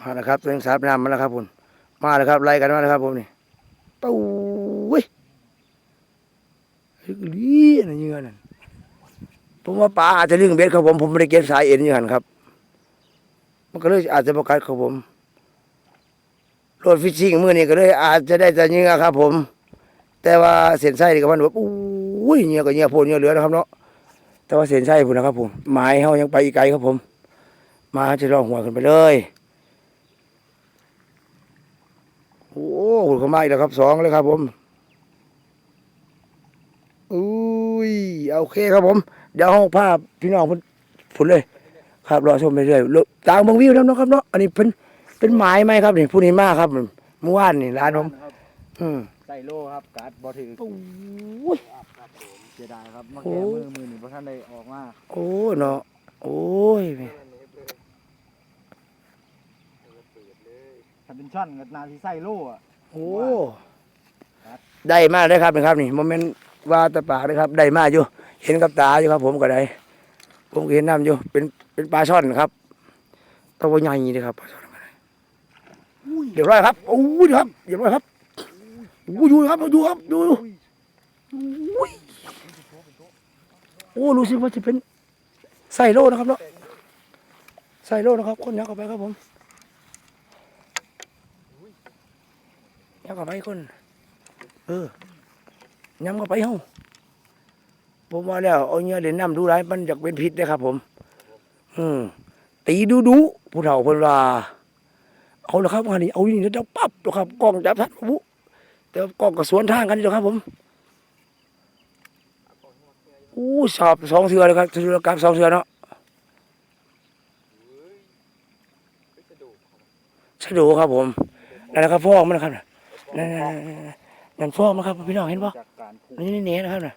มาแล้วครับตัวเองสาบน้ำมาแล้วครับผมมาแล้วครับไล่กันมาแล้วครับผมนี่ตู้เว้ยเฮ้ยลีนั่นเงื่อนั่นผมว่าปลาอาจจะเรื่องเบ็ดครับผมผมไม่ได้เก็บสายเอ็นอยู่หันครับ มันก็เลยอาจจะประกาศครับผมโหลดฟิชชิ่งมือนี้ก็เลย อาจจะได้แต่เหงื่อครับ ผม แต่ว่าเส้นไส้นี่ก็มันแบบอุ้ยเงื่อก็เงื่อโพนเงื่อเหลือนะครับเนาะแต่ว่าเส้นไส้พุ่นนะครับผมหมายเฮายังไปอีกไกลครับผม มาจะลองหัวขึ้นไปเลย โอ้โหเข้ามาอีกแล้วครับสองเลยครับ ผมอุ้ยโอเคครับผมเดี๋ยวห้องภาพพี่น้องพุ่นพุ่นเลย ครับรอชมไปเรื่อยๆตามเบงวิวแล้วนาะครับเนาะอันนี้เป็นเป็นหมายไหมครับนี่ผู้นี้มากครับเมื่อวานนี่ร้านผมครับอืมใส่โล่ครับการ์ดบอถือโอ้ยเสียดายครับมาโอ้แก้มือมือหนึ่งเพราะท่านได้ออกมาโอ้เนาะโอ้ยถ้าเป็นช่อนกับนาที่ใส่โล่อะ โอ้ ได้มากเลยครับนะครับ นี่โมเมนต์ว่าแตะปากเลยครับ ได้มากอยู่ เห็นกับตาอยู่ครับ ผมก็ได้ ผมก็เห็นน้ำอยู่ เป็นเป็นปลาช่อนครับตัวใหญ่เลยครับปลาช่อนก็ได้เดี๋ยวร้อยครับโอ้ยครับเดี๋ยวร้อยครับโอ้ยดูครับดูครับดูดูโอ้ยโอ้รู้สึกว่าจะเป็นไส้โลนะครับเนาะไส้โลนะครับคนยักเข้าไปครับผม ยักเข้าไปคน เออย้ำเข้าไปเฮาผมว่าแล้วเอาเงี้ยเล่นน้ำดูไรมันอยากเป็นพิษนะครับผม อืมตีดูดูผู้เฒ่าเพิ่นว่าเอาละครับงานนี้เอาอย่างนี้เดี๋ยวปั๊บเดี๋ยวครับกล้องจับทันปุ๊บแต่กล้องก็สวนทางกันเดี๋ยวครับผมอู้สอบสองเทือเลยครับธุรกรรสองเทือเนาะชะดูครับผมนั่นนะครับฟอมันนะครับ นั่นนั่นนั่นฟอกมันครับพี่น้องเห็นปะจากการผูก นี่นี่เนี้ยนะครับน่ะ